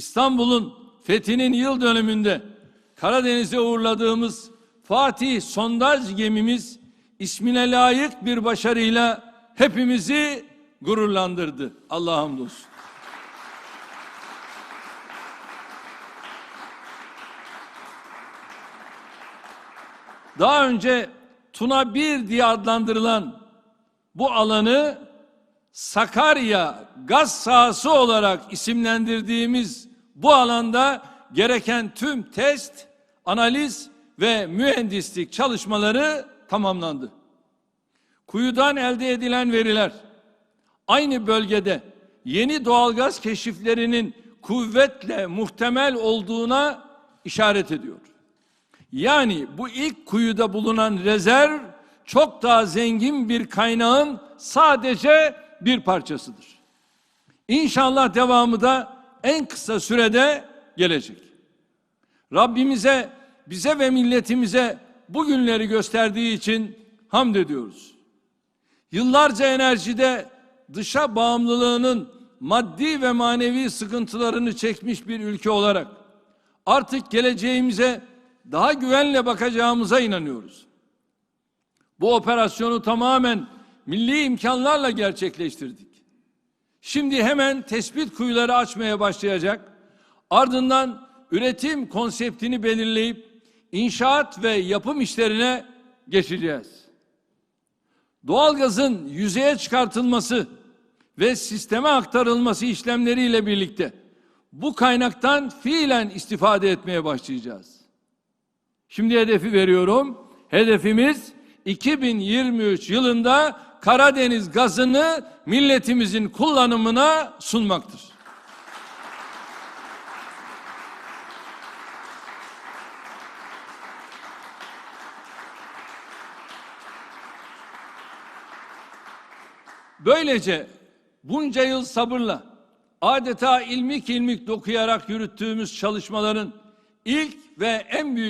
İstanbul'un fethinin yıl dönümünde Karadeniz'e uğurladığımız Fatih sondaj gemimiz ismine layık bir başarıyla hepimizi gururlandırdı. Allah'a hamdolsun. Daha önce Tuna 1 diye adlandırılan bu alanı Sakarya gaz sahası olarak isimlendirdiğimiz bu alanda gereken tüm test, analiz ve mühendislik çalışmaları tamamlandı. Kuyudan elde edilen veriler aynı bölgede yeni doğalgaz keşiflerinin kuvvetle muhtemel olduğuna işaret ediyor. Yani bu ilk kuyuda bulunan rezerv çok daha zengin bir kaynağın sadece bir parçasıdır. İnşallah devamı da en kısa sürede gelecek. Rabbimize, bize ve milletimize bu günleri gösterdiği için hamd ediyoruz. Yıllarca enerjide dışa bağımlılığının maddi ve manevi sıkıntılarını çekmiş bir ülke olarak artık geleceğimize daha güvenle bakacağımıza inanıyoruz. Bu operasyonu tamamen milli imkanlarla gerçekleştirdik. Şimdi hemen tespit kuyuları açmaya başlayacak. Ardından üretim konseptini belirleyip inşaat ve yapım işlerine geçeceğiz. Doğalgazın yüzeye çıkartılması ve sisteme aktarılması işlemleriyle birlikte bu kaynaktan fiilen istifade etmeye başlayacağız. Şimdi hedefi veriyorum. Hedefimiz 2023 yılında Karadeniz gazını milletimizin kullanımına sunmaktır. Böylece bunca yıl sabırla adeta ilmik ilmik dokuyarak yürüttüğümüz çalışmaların ilk ve en büyük